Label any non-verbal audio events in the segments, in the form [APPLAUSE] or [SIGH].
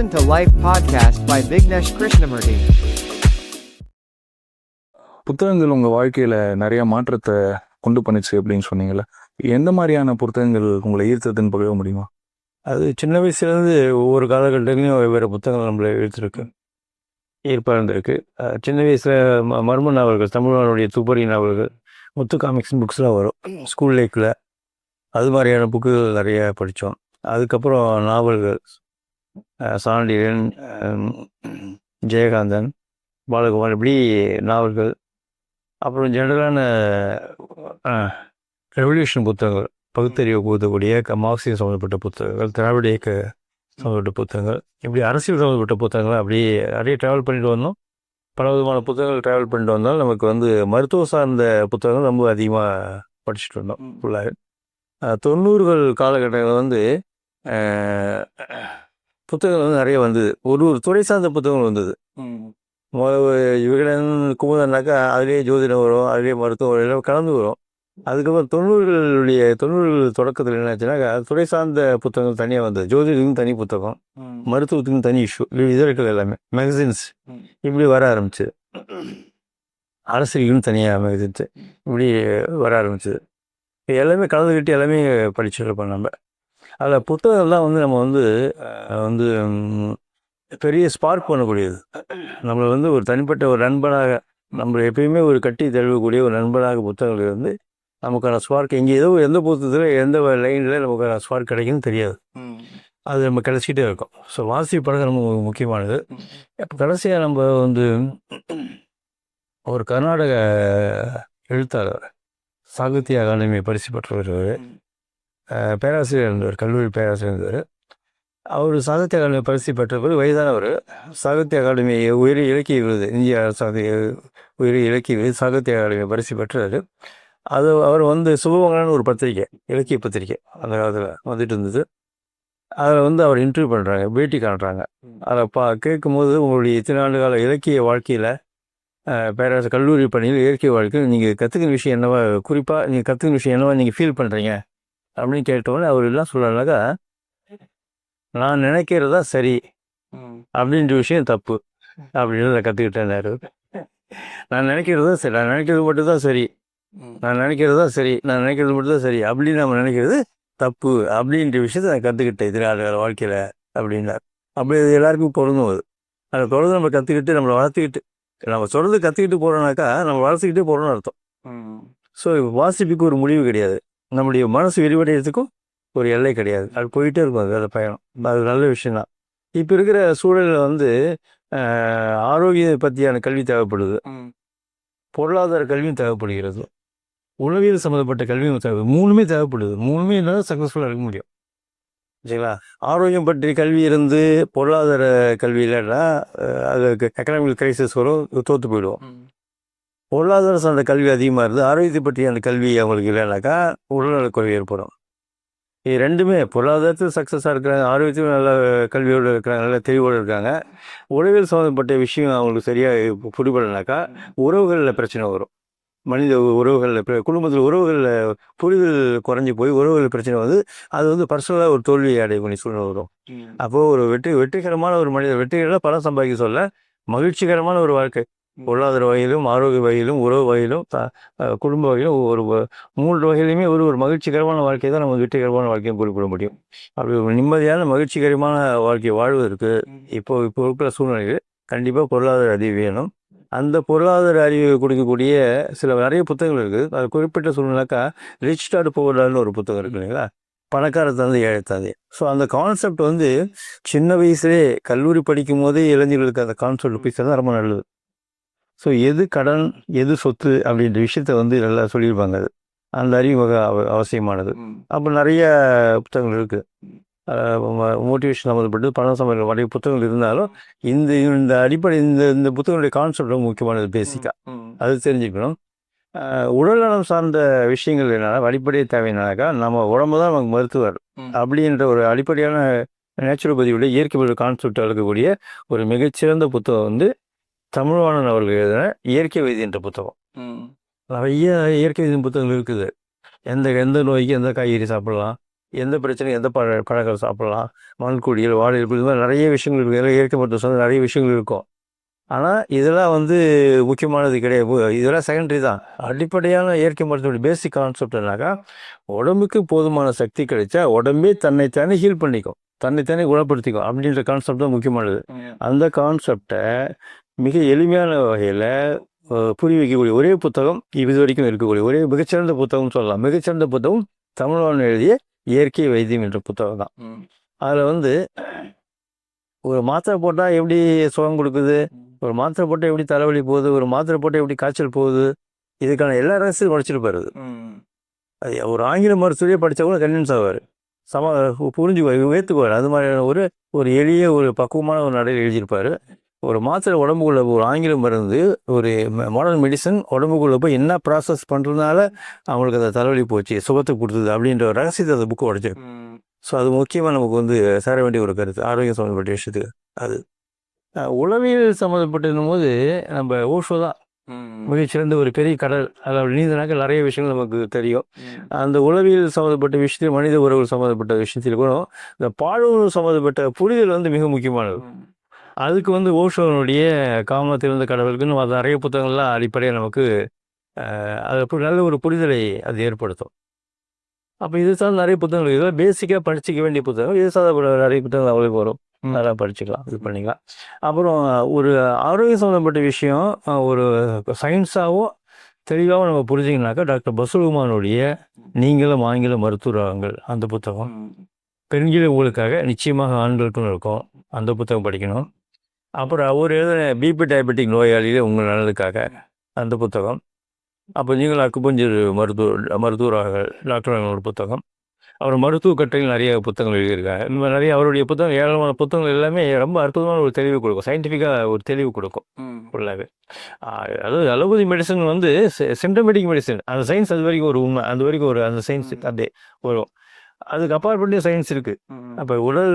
Listen to Life podcast by Vignesh Krishnamurti. புத்தகங்கள் உங்கள் வாழ்க்கையில் நிறைய மாற்றத்தை கொண்டு பண்ணுச்சு அப்படின்னு சொன்னீங்கல்ல? எந்த மாதிரியான புத்தகங்கள் உங்களை ஈர்த்ததுன்னு பகிர முடியுமா? அது சின்ன வயசுலேருந்து ஒவ்வொரு காலகட்டத்திலையும் வெவ்வேறு புத்தகங்கள் நம்மளை இழுத்துருக்கு ஈர்ப்பாக இருந்திருக்கு சின்ன வயசில் ம மர்ம நாவல்கள் தமிழ்நாடுடைய துப்பறி நாவல்கள் முத்து காமிக்ஸ் புக்ஸ்லாம் வரும். ஸ்கூல் லைஃப்பில் அது மாதிரியான புக்குகள் நிறைய படித்தோம். அதுக்கப்புறம் நாவல்கள். சாண்டியன் ஜெயகாந்தன் பாலகுமார் இப்படி நாவல்கள். அப்புறம் ஜெனரலான ரெவல்யூஷன் புத்தகங்கள் பகுத்தறிவு கூதக்கூடிய மார்க்சியம் சம்மந்தப்பட்ட புத்தகங்கள் திராவிட இயக்க சம்மந்தப்பட்ட புத்தகங்கள் இப்படி அரசியல் சம்மந்தப்பட்ட புத்தகங்கள் அப்படியே நிறைய ட்ராவல் பண்ணிட்டு வந்தோம். பல விதமான புத்தகங்கள் ட்ராவல் பண்ணிட்டு வந்தாலும் நமக்கு வந்து மருத்துவ சார்ந்த புத்தகங்கள் ரொம்ப அதிகமாக படிச்சுட்டு இருந்தோம் ஃபுல்லாக தொண்ணூறுகள் காலகட்டத்தில் வந்து புத்தகங்கள் வந்து நிறைய வந்தது. ஒரு ஒரு துறை சார்ந்த புத்தகங்கள் வந்தது. விகடன் குமுதன்னாக்கா அதுலேயே ஜோதிடம் வரும் அதுலேயே மருத்துவம் எல்லாம் கலந்து வரும். அதுக்கப்புறம் தொண்ணூறுகளுடைய தொண்ணூறுகள் தொடக்கத்தில் என்னாச்சுன்னாக்கா துறை சார்ந்த புத்தகங்கள் தனியாக வந்தது. ஜோதிடத்துக்கும் தனி புத்தகம் மருத்துவத்துக்கும் தனி இஷ்யூ இதழ்கள் எல்லாமே மேகசின்ஸ் இப்படி வர ஆரம்பிச்சு. அரசியலுக்கும் தனியாக மேகசின்ஸ் இப்படி வர ஆரம்பிச்சது எல்லாமே கலந்துக்கிட்டு எல்லாமே படிச்சிருப்போம் நம்ம. அதில் புத்தகம்லாம் வந்து நம்ம வந்து வந்து பெரிய ஸ்பார்க் பண்ணக்கூடியது. நம்மளை வந்து ஒரு தனிப்பட்ட ஒரு நண்பனாக நம்ம எப்பயுமே ஒரு கட்டி தழுவக்கூடிய ஒரு நண்பனாக புத்தகங்கள் வந்து நமக்கான ஸ்பார்க் எங்கே ஏதோ எந்த புத்தகத்தில் எந்த லைனில் நமக்கான ஸ்பார்க் கிடைக்குன்னு தெரியாது. அது நம்ம கிடைச்சிட்டே இருக்கும். ஸோ வாசிப்பு பழக்கம் ரொம்ப முக்கியமானது. இப்போ கடைசியாக நம்ம வந்து ஒரு கர்நாடக எழுத்தாளர் சாகித்ய அகாடமி பரிசு பெற்றவர் பேராசிரியர் இருந்தவர் கல்லூரி பேராசிரியர் இருந்தவர் அவர் சாகித்ய அகாடமி பரிசு பெற்றவர் வயதானவர். சாகித்ய அகாடமி உயிரி இலக்கிய விருது இந்திய அரசாங்க உயிரி இலக்கிய விருது சாகித்ய அகாடமி பரிசு பெற்றார். அது அவர் வந்து சுபமங்கலன்னு ஒரு பத்திரிக்கை இலக்கிய பத்திரிக்கை அந்த காலத்தில் வந்துட்டு இருந்தது. அதில் வந்து அவர் இன்டர்வியூ பண்ணுறாங்க பேட்டி காட்டுறாங்க. அதை பா கேட்கும்போது உங்களுடைய இத்தனை ஆண்டு கால இலக்கிய வாழ்க்கையில் பேராச கல்லூரி பணியில் இயற்கை வாழ்க்கையில் நீங்கள் கற்றுக்கிற விஷயம் என்னவா குறிப்பாக நீங்கள் கற்றுக்கிற விஷயம் என்னவா நீங்கள் ஃபீல் பண்ணுறீங்க அப்படின்னு கேட்டோன்னே அவர் எல்லாம் சொல்கிறாருனாக்கா நான் நினைக்கிறது தான் சரி அப்படின்ற விஷயம் தப்பு. அப்படின்னு கற்றுக்கிட்டேன் நான் நினைக்கிறது தான் சரி. நான் நினைக்கிறது மட்டும் தான் சரி நான் நினைக்கிறது தான் சரி. நான் நினைக்கிறது மட்டும் தான் சரி. அப்படின்னு நம்ம நினைக்கிறது தப்பு. அப்படின்ற விஷயத்த நான் கற்றுக்கிட்டேன் இதனால வாழ்க்கையில் அப்படின்னார் அப்படி அது எல்லாருக்கும் பொருந்தும் அது. அதை தொடர்ந்து நம்ம கற்றுக்கிட்டு நம்மளை வளர்த்துக்கிட்டு நம்ம தொடர்ந்து கற்றுக்கிட்டு போகிறோம்னாக்கா நம்ம வளர்த்துக்கிட்டே போகிறோம்னு அர்த்தம். ஸோ வாசிப்புக்கு ஒரு முடிவு கிடையாது. நம்முடைய மனசு விரிவடைகிறதுக்கும் ஒரு எல்லை கிடையாது. அது போயிட்டே இருக்கும் அது அந்த பயணம். அது நல்ல விஷயம் தான் இப்போ இருக்கிற சூழலில் வந்து ஆஹ், ஆரோக்கியம் பற்றியான கல்வி தேவைப்படுது. பொருளாதார கல்வியும் தேவைப்படுகிறது. உளவியல் சம்மந்தப்பட்ட கல்வியும் தேவை. மூணுமே தேவைப்படுது. மூணுமே இருந்தால் சக்ஸஸ்ஃபுல்லாக இருக்க முடியும். சரிங்களா? ஆரோக்கியம் பற்றி கல்வி இருந்து பொருளாதார கல்வி இல்லைன்னா அதுக்கு எக்கனாமிக் கிரைசிஸ் வரும் தோற்று போயிடுவோம். பொருளாதார சார்ந்த கல்வி அதிகமாக இருந்து ஆரோக்கியத்தை பற்றி அந்த கல்வி அவங்களுக்கு இல்லைனாக்கா உடல்நலக்குறைவு ஏற்படும். இது ரெண்டுமே பொருளாதாரத்தில் சக்ஸஸாக இருக்கிறாங்க ஆரோக்கியத்திலும் நல்ல கல்வியோடு இருக்கிறாங்க நல்ல தெளிவோடு இருக்காங்க. உளவியல் சம்மந்தப்பட்ட விஷயம் அவங்களுக்கு சரியாக புரிபடனாக்கா உறவுகளில் பிரச்சனை வரும். மனித உறவுகளில் குடும்பத்தில் உறவுகளில் புரிதல் குறைஞ்சி போய் உறவுகளில் பிரச்சனை வந்து அது வந்து பர்சனலாக ஒரு தோல்வி அடையக்கூடிய சூழ்நிலை வரும். அப்போது ஒரு வெற்றி வெற்றிகரமான ஒரு மனிதர் வெற்றிகரமாக பணம் சம்பாதிக்க சொல்ல மகிழ்ச்சிகரமான ஒரு வாழ்க்கை. பொருளாதார வகையிலும் ஆரோக்கிய வகையிலும் உறவு வகையிலும் குடும்ப வகையிலும் ஒரு மூன்று வகையிலுமே ஒரு ஒரு மகிழ்ச்சிகரமான வாழ்க்கை தான் நம்ம வெற்றிகரமான வாழ்க்கையை குறிப்பிட முடியும். அப்படி ஒரு நிம்மதியான மகிழ்ச்சிகரமான வாழ்க்கையை வாழ்வதற்கு இப்போ இப்போ இருக்கிற சூழ்நிலையில் கண்டிப்பாக பொருளாதார அறிவு வேணும். அந்த பொருளாதார அறிவு கொடுக்கக்கூடிய சில நிறைய புத்தகங்கள் இருக்குது. அது குறிப்பிட்ட சூழ்நிலைக்கா ரிச் டாட் போவர்டான்னு ஒரு புத்தகம் இருக்கு இல்லைங்களா? பணக்கார தந்தை ஏழை தந்தை. ஸோ அந்த கான்செப்ட் வந்து சின்ன வயசுலேயே கல்லூரி படிக்கும் போதே இளைஞர்களுக்கு அந்த கான்செப்ட் போய் சேர்ந்தா ரொம்ப நல்லது. ஸோ எது கடன் எது சொத்து அப்படின்ற விஷயத்த வந்து நல்லா சொல்லியிருப்பாங்க. அது அந்த அறிவு அவ- அவசியமானது. அப்போ நிறைய புத்தகங்கள் இருக்குது மோட்டிவேஷன் சம்மந்தப்பட்டு பணம் சம்மந்தப்பட்ட நிறைய புத்தகங்கள் இருந்தாலும் இந்த இந்த அடிப்படை இந்த இந்த புத்தகங்களுடைய கான்செப்ட் ரொம்ப முக்கியமானது பேசிக்காக அது தெரிஞ்சுக்கணும். உடல்நலம் சார்ந்த விஷயங்கள் என்னன்னா அடிப்படை தேவைன்னாக்கா நம்ம உடம்பு தான் நமக்கு மருத்துவர் அப்படின்ற ஒரு அடிப்படையான நேச்சுரோபதியுடைய இயற்கை ஒரு கான்செப்ட் இருக்கக்கூடிய ஒரு மிகச்சிறந்த புத்தகம் வந்து தமிழ்வாணன் அவர்கள் எழுதின இயற்கை வைத்தியம் என்ற புத்தகம். நிறைய இயற்கை வைத்தியம் புத்தகங்கள் இருக்குது. எந்த எந்த நோய்க்கு எந்த காய்கறி சாப்பிடலாம் எந்த பிரச்சனையும் எந்த பழ பழங்கள் சாப்பிடலாம் மண்குடியில் வாழை இது மாதிரி நிறைய விஷயங்கள் இருக்குது இதெல்லாம் இயற்கை மருத்துவம் சொன்ன நிறைய விஷயங்கள் இருக்கும். ஆனால் இதெல்லாம் வந்து முக்கியமானது கிடையாது. இதெல்லாம் செகண்டரி தான். அடிப்படையான இயற்கை மருத்துவ பேசிக் கான்செப்ட்னாக்கா உடம்புக்கு போதுமான சக்தி கிடைச்சா உடம்பே தன்னைத்தானே ஹீல் பண்ணிக்கும். தன்னைத்தானே குணப்படுத்திக்கும். அப்படின்ற கான்செப்ட் தான் முக்கியமானது. அந்த கான்செப்டை மிக எளிமையான வகையில் புரிய வைக்கக்கூடிய ஒரே புத்தகம் இது வரைக்கும் இருக்கக்கூடிய ஒரே மிகச்சிறந்த புத்தகம் சொல்லலாம். மிகச்சிறந்த புத்தகம் தமிழ்வாணன் எழுதிய இயற்கை வைத்தியம் என்ற புத்தகம் தான். அதில் வந்து ஒரு மாத்திரை போட்டால் எப்படி சுகம் கொடுக்குது? ஒரு மாத்திரை போட்டால் எப்படி தலைவலி போகுது? ஒரு மாத்திரை போட்டால் எப்படி காய்ச்சல் போகுது? இதுக்கான எல்லா ரகசியம் படிச்சிருப்பாரு அது. அது ஒரு ஆங்கில மருத்துவரையே படித்தா கூட கன்வின்ஸ் ஆவார். சம புரிஞ்சுக்குவார் ஏற்றுக்குவார் அது மாதிரியான ஒரு ஒரு எளிய ஒரு பக்குவமான ஒரு நடையில் எழுதியிருப்பார். ஒரு மாத்திரை உடம்புக்குள்ள ஒரு ஆங்கில மருந்து ஒரு மாடர்ன் மெடிசன் உடம்புக்குள்ள போய் என்ன ப்ராசஸ் பண்ணுறதுனால அவங்களுக்கு அந்த தலைவலி போச்சு சுகத்தை கொடுத்தது அப்படின்ற ஒரு ரகசியத்தை அந்த புக்கு உடச்சி ஸோ அது முக்கியமாக நமக்கு வந்து சேர வேண்டிய ஒரு கருத்து ஆரோக்கியம் சம்மந்தப்பட்ட விஷயத்துக்கு அது. உளவியல் சம்மந்தப்பட்டதும் போது நம்ம ஓஷோ தான் மிகச்சிறந்த ஒரு பெரிய கடல். அதில் நீந்தனாக்க நிறைய விஷயங்கள் நமக்கு தெரியும். அந்த உளவியல் சம்மந்தப்பட்ட விஷயத்தில் மனித உறவு சம்மந்தப்பட்ட விஷயத்தில் கூட இந்த பாலுணர்வு சம்மந்தப்பட்ட புரிதல் வந்து மிக முக்கியமானது. அதுக்கு வந்து ஓஷோனுடைய காமத்திலிருந்த கடவுளுக்குன்னு அது நிறைய புத்தகங்கள்லாம் அடிப்படையாக நமக்கு அது நல்ல ஒரு புரிதலை அது ஏற்படுத்தும். அப்போ இது சார்ந்த நிறைய புத்தகங்கள் இதெல்லாம் பேசிக்காக படிச்சிக்க வேண்டிய புத்தகம் இது சார்ந்த நிறைய புத்தகங்கள் அவ்வளோ வரும். அதெல்லாம் படிச்சுக்கலாம் இது பண்ணிக்கலாம். அப்புறம் ஒரு ஆரோக்கியம் சம்மந்தப்பட்ட விஷயம் ஒரு சயின்ஸாகவும் தெளிவாகவும் நம்ம புரிஞ்சிங்கனாக்கா டாக்டர் பசுகுமானுடைய நீங்களும் ஆங்கில மருத்துவங்கள் அந்த புத்தகம். பெண்கள் உங்களுக்காக நிச்சயமாக ஆண்களுக்கும் இருக்கும். அந்த புத்தகம் படிக்கணும். அப்புறம் அவர் எழுதின பிபி டயபெட்டிக் நோயாளியில் உங்கள் நல்லதுக்காக அந்த புத்தகம். அப்போ நீங்கள் அக்குபஞ்சர் மருத்துவ மருத்துவராக டாக்டர் ஒரு புத்தகம். அவர் மருத்துவ கட்டுரையில் நிறைய புத்தகங்கள் எழுதியிருக்காங்க. இந்த மாதிரி நிறைய அவருடைய புத்தகம் ஏராளமான புத்தகங்கள் எல்லாமே ரொம்ப அற்புதமான ஒரு தெளிவு கொடுக்கும். சயின்டிஃபிக்காக ஒரு தெளிவு கொடுக்கும் ஃபுல்லாகவே அதாவது அலோபதி மெடிசன் வந்து சிம்டமேட்டிக் மெடிசன் அந்த சயின்ஸ் அது வரைக்கும் ஒரு உண்மை. அது வரைக்கும் ஒரு அந்த சயின்ஸ் அப்படியே வரும். அதுக்கு அப்பாற்பட்ட சயின்ஸ் இருக்கு. அப்போ உடல்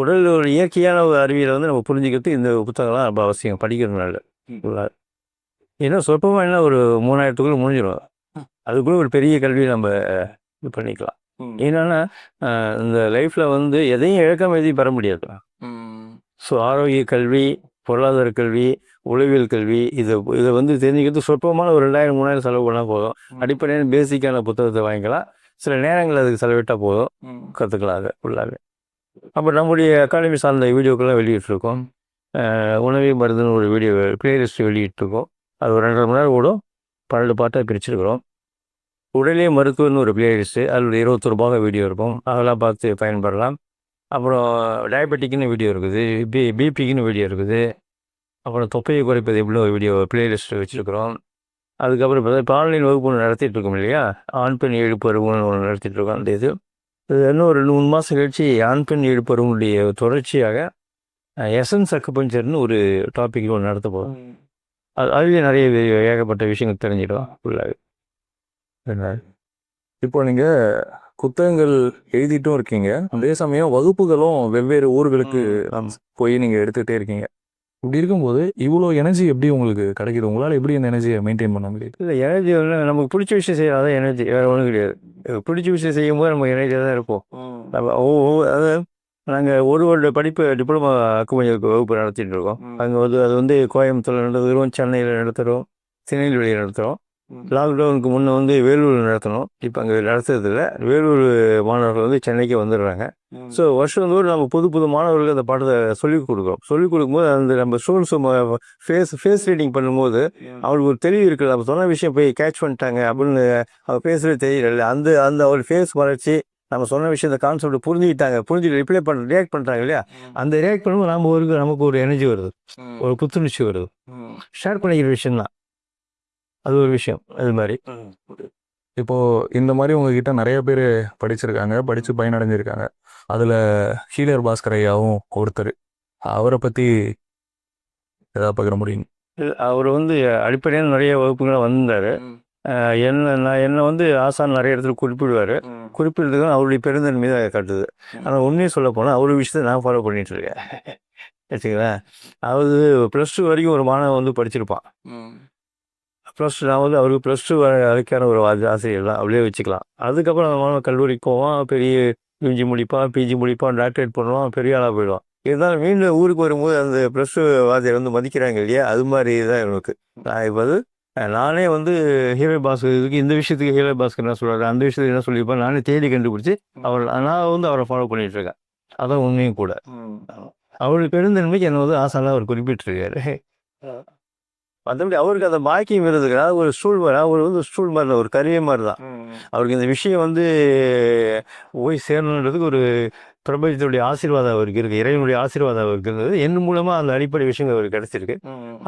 உடல் ஒரு இயற்கையான ஒரு அறிவியலை வந்து நம்ம புரிஞ்சுக்கிறது இந்த புத்தகம்லாம் ரொம்ப அவசியம். படிக்கிறதுனால. ஏன்னா சொற்பமாக என்ன ஒரு மூணாயிரத்துக்குள்ள முடிஞ்சிடும் அதுக்குள்ள ஒரு பெரிய கல்வி நம்ம இது பண்ணிக்கலாம். என்னன்னா இந்த லைஃப்பில் வந்து எதையும் இழக்காம எதையும் பெற முடியாது. ஸோ ஆரோக்கிய கல்வி பொருளாதார கல்வி உளவியல் கல்வி இதை இதை வந்து தெரிஞ்சுக்கிறது சொற்பமான ஒரு ரெண்டாயிரம் மூணாயிரம் செலவு பண்ணால் போதும். அடிப்படையான பேசிக்கான புத்தகத்தை வாங்கிக்கலாம். சில நேரங்கள் அதுக்கு செலவிட்டால் போதும். கற்றுக்கலாம் அதை ஃபுல்லாகவே அப்புறம் நம்முடைய அகாடமி சார்ந்த வீடியோக்கெல்லாம் வெளியிட்ருக்கோம் உணவி உணவே மருந்துன்னு ஒரு வீடியோ பிளேலிஸ்ட் வெளியிட்ருக்கோம் அது ஒரு ரெண்டரை மணி நேரம் ஓடும். பன்னெண்டு பாட்டாக பிரிச்சிருக்கிறோம். உடலே மருத்துவம்னு ஒரு பிளேலிஸ்ட்டு அதில் இருபத்தொரு பாக வீடியோ இருக்கும். அதெல்லாம் பார்த்து பயன்படலாம். அப்புறம் டயபெட்டிக்குன்னு வீடியோ இருக்குது. பி பிபிக்குன்னு வீடியோ இருக்குது. அப்புறம் தொப்பையை குறைப்பது எவ்வளோ வீடியோ பிளேலிஸ்ட் வச்சுருக்கிறோம். அதுக்கப்புறம் இப்போ இப்போ ஆன்லைன் வகுப்பு ஒன்று நடத்திட்டு இருக்கோம் இல்லையா? ஆண் பெண் எழுப்பருவம்னு ஒன்று நடத்திட்டு இருக்கோம் அந்த இது. இன்னும் ஒரு ரெண்டு மூணு மாதம் கழிச்சு ஆண் பெண் எழுப்பருவனுடைய தொடர்ச்சியாக எசன்ஸ் அக்குபஞ்சர்னு ஒரு டாபிக் ஒன்று நடத்த போகிறோம் அது அதுலேயே நிறைய ஏகப்பட்ட விஷயங்கள் தெரிஞ்சிடும். ஃபுல்லாக இப்போ நீங்க புத்தகங்கள் எழுதிட்டும் இருக்கீங்க. அதே சமயம் வகுப்புகளும் வெவ்வேறு ஊர்களுக்கு போய் நீங்க எடுத்துக்கிட்டே இருக்கீங்க. இப்படி இருக்கும்போது இவ்வளோ எனர்ஜி எப்படி உங்களுக்கு கிடைக்குது? உங்களால் எப்படி அந்த எனர்ஜியை மெயின்டைன் பண்ண முடியுது? இல்லை எனர்ஜி வந்து நமக்கு பிடிச்ச விஷயம் செய்யாத எனர்ஜி வேறு ஒன்றும் கிடையாது. பிடிச்ச விஷயம் செய்யும் போது நம்ம எனர்ஜியாக தான் இருப்போம். நம்ம அதாவது நாங்கள் ஒரு வருட படிப்பு டிப்ளமா அக்குமஞ்சர் வகுப்பு நடத்திட்டு இருக்கோம். அங்கே வந்து அது வந்து கோயம்புத்தூர் நடத்துகிறோம் சென்னையில் நடத்துகிறோம் திருநெல்வேலியில் நடத்துகிறோம் லாக்டவுனுக்கு முன்னே வந்து வேலூர் நடத்தணும் இப்போ அங்கே நடத்துறதில்ல. வேலூர் மாணவர்கள் வந்து சென்னைக்கு வந்துடுறாங்க. ஸோ வருஷம் தோறும் நம்ம புது புது மாணவர்களுக்கு அந்த பாடத்தை சொல்லிக் கொடுக்குறோம். சொல்லிக் கொடுக்கும்போது அந்த நம்ம ஸ்டூடெண்ட்ஸ் ஃபேஸ் ஃபேஸ் ரீடிங் பண்ணும்போது அவங்களுக்கு ஒரு தெளிவு இருக்குது. நம்ம சொன்ன விஷயம் போய் கேட்ச் பண்ணிட்டாங்க அப்படின்னு அவங்க பேசுறது தெரியல அந்த அந்த ஒரு ஃபேஸ் மறைச்சி நம்ம சொன்ன விஷயம் இந்த கான்செப்ட் புரிஞ்சுக்கிட்டாங்க. புரிஞ்சு ரிப்ளை பண்ண ரியாக்ட் பண்ணுறாங்க இல்லையா? அந்த ரியாக்ட் பண்ணும்போது நம்ம ஒரு நமக்கு ஒரு எனர்ஜி வருது. ஒரு புத்துணர்ச்சி வருது. ஷேர் பண்ணிக்கிற விஷயம் தான் அது ஒரு விஷயம் அது மாதிரி. இப்போ இந்த மாதிரி உங்ககிட்ட நிறைய பேர் படிச்சிருக்காங்க படிச்சு பயனடைஞ்சிருக்காங்க. அதுல ஹீலர் பாஸ்கர் ஐயாவும் ஒருத்தர். அவரை பத்தி ஏதாவது பகிர முடியும்? அவர் வந்து அடிப்படையான நிறைய வகுப்புகளை வந்தார் என்ன நான் என்னை வந்து ஆசான் நிறைய இடத்துல குறிப்பிடுவார். குறிப்பிடுறதுக்கு அவருடைய பெருந்தன்மை தான் காட்டுது. ஆனால் உண்மையை சொல்ல போனால் அவரு விஷயத்தை நான் ஃபாலோ பண்ணிட்டு இருக்கேன். [LAUGHS] வச்சுங்களேன் அதாவது ப்ளஸ் டூ வரைக்கும் ஒரு மாணவன் வந்து படிச்சிருப்பான். ப்ளஸ் நான் வந்து அவருக்கு ப்ளஸ் டூ வரைக்கான ஒரு ஆசி- ஆசிரியர் தான் அப்படியே வச்சுக்கலாம். அதுக்கப்புறம் அந்த மாணவன் கல்லூரிக்கு போவான் பெரிய யூஜி முடிப்பான் பிஜி முடிப்பான் டாக்டரேட் பண்ணுவான் பெரிய ஆளாக போயிடுவான். இருந்தாலும் மீண்டும் ஊருக்கு வரும்போது அந்த ப்ளஸ் டூ வாத்தியார் வந்து மதிக்கிறாங்க இல்லையா? அது மாதிரி தான் எனக்கு. நான் இப்போ வந்து நானே வந்து ஹீரோ பாஸ்கர் இதுக்கு இந்த விஷயத்துக்கு ஹீரோ பாஸ்கர் என்ன சொல்கிறாரு அந்த விஷயத்துக்கு என்ன சொல்லியிருப்பேன் நானே தேடி கண்டுபிடிச்சி அவர் நான் வந்து அவரை ஃபாலோ பண்ணிட்டு இருக்கேன். அதான் உண்மையும் கூட. அவருக்கு பெருந்தன்மைக்கு என்ன வந்து ஆசாலாம் அவர் குறிப்பிட்டிருக்காரு. மற்றபடி அவருக்கு அந்த பாக்கியம் அதாவது ஒரு ஸ்டூல் மாதிரி அவர் வந்து ஸ்டூல் மாதிரி தான், ஒரு கருவிய மாதிரி தான் அவருக்கு இந்த விஷயம் வந்து போய் சேரணுன்றதுக்கு ஒரு பிரபஞ்சத்துடைய ஆசீர்வாதம் அவருக்கு இருக்குது இறைவனுடைய ஆசீர்வாதம் அவருக்கு இருந்தது. என் மூலமாக அந்த அடிப்படை விஷயங்கள் அவருக்கு கிடைச்சிருக்கு.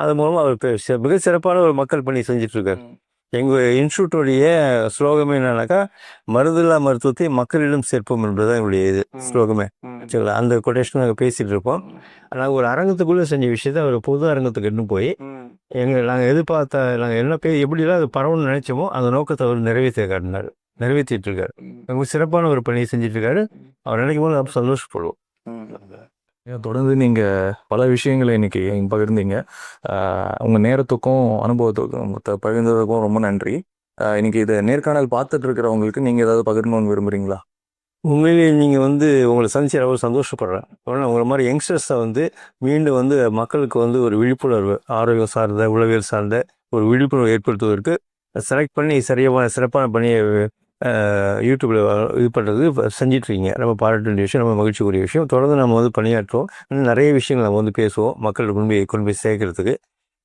அது மூலமாக அவர் மிக சிறப்பான ஒரு மக்கள் பணி செஞ்சுட்டு இருக்காரு எங்கள் இன்ஸ்டியூட்டோடைய ஸ்லோகமே என்னன்னாக்கா மருந்தில்லா மருத்துவத்தை மக்களிடம் சேர்ப்போம் என்பதுதான் என்னுடைய இது ஸ்லோகமே. சரிங்களா? அந்த கொட்டேஷன் நாங்கள் பேசிகிட்டு இருப்போம் நாங்கள் ஒரு அரங்கத்துக்குள்ளே செஞ்ச விஷயத்த ஒரு பொது அரங்கத்துக்கு எடுத்து போய் எங்கள் நாங்கள் எதிர்பார்த்த நாங்கள் என்ன பே எப்படிலாம் அது பரவணும்னு நினைச்சோமோ அந்த நோக்கத்தை அவர் நிறைவேற்றி காட்டினார் நிறைவேற்றிட்டு இருக்காரு ரொம்ப சிறப்பான ஒரு பணியை செஞ்சுட்டு இருக்காரு அவர் நினைக்கும் போது நம்ம சந்தோஷப்படுவோம். தொடர்ந்து நீங்க பல விஷயங்களை இன்னைக்கு பகிர்ந்தீங்க. ஆஹ் உங்க நேரத்துக்கும் அனுபவத்துக்கும் பகிர்ந்ததுக்கும் ரொம்ப நன்றி. இன்னைக்கு இதை நேர்காணல் பார்த்துட்டு இருக்கிறவங்களுக்கு நீங்க ஏதாவது பகிரணும்னு விரும்புறீங்களா? உண்மையிலேயே நீங்கள் வந்து உங்களை சந்திச்சு ரொம்ப சந்தோஷப்படுறேன். ஏன்னா உங்களை மாதிரி யங்ஸ்டர்ஸை வந்து மீண்டும் வந்து மக்களுக்கு வந்து ஒரு விழிப்புணர்வு ஆரோக்கியம் சார்ந்த உளவியல் சார்ந்த ஒரு விழிப்புணர்வு ஏற்படுத்துவதற்கு செலக்ட் பண்ணி சரியான சிறப்பான பணியை யூடியூப்பில் இது பண்ணுறது செஞ்சிட்ருக்கீங்க. நம்ம பாராட்ட வேண்டிய விஷயம் நம்ம மகிழ்ச்சிக்குரிய விஷயம். தொடர்ந்து நம்ம வந்து பணியாற்றுவோம். இன்னும் நிறைய விஷயங்கள் நம்ம வந்து பேசுவோம் மக்களுக்கு கொண்டு போய் கொண்டு போய் சேர்க்கறதுக்கு.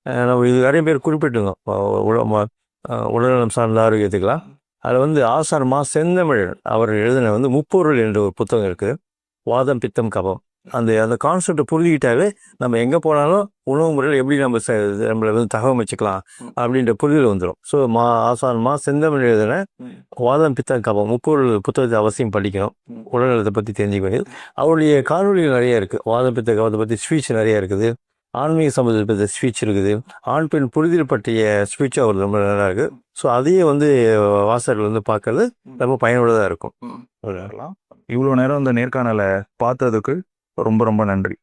நம்ம இது நிறைய பேர் குறிப்பிட்டிருந்தோம். உட- ம- உடல்நலம் சார்ந்த ஆரோக்கியத்துக்கெல்லாம். அதில் வந்து ஆசார் மா செந்தமிழன் அவர் எழுதின வந்து முப்பொருள் என்ற ஒரு புத்தகம் இருக்குது வாதம் பித்தம் கபம். அந்த அந்த கான்செப்டை புரிஞ்சுக்கிட்டாவே நம்ம எங்கே போனாலும் உணவு முறையில் எப்படி நம்ம நம்மளை வந்து தகவமைச்சுக்கலாம் அப்படின்ற புரிதல் வந்துடும் ஸோ மா ஆசான் மா செந்தமிழ் எழுதின வாதம் பித்தம் கபம் முப்பொருள் புத்தகத்தை அவசியம் படிக்கணும். உடல்நலத்தை பற்றி தெரிஞ்சுக்க வேண்டியது அவருடைய காணொலிகள் நிறைய இருக்குது வாதம் பித்த கபத்தை பற்றி ஸ்பீச் நிறைய இருக்குது. ஆன்மீக சம்பந்தத்தை பற்றி ஸ்பீச் இருக்குது. ஆண் பெண் புரிதல் பற்றிய ஸ்பீச்சும் அவர் ரொம்ப நல்லா இருக்குது ஸோ அதையே வந்து வாசகர்கள் வந்து பார்க்கறது ரொம்ப பயனுள்ளதாக இருக்கும். இவ்வளோ நேரம் இந்த நேர்காணலை பார்த்ததுக்கு ரொம்ப ரொம்ப நன்றி.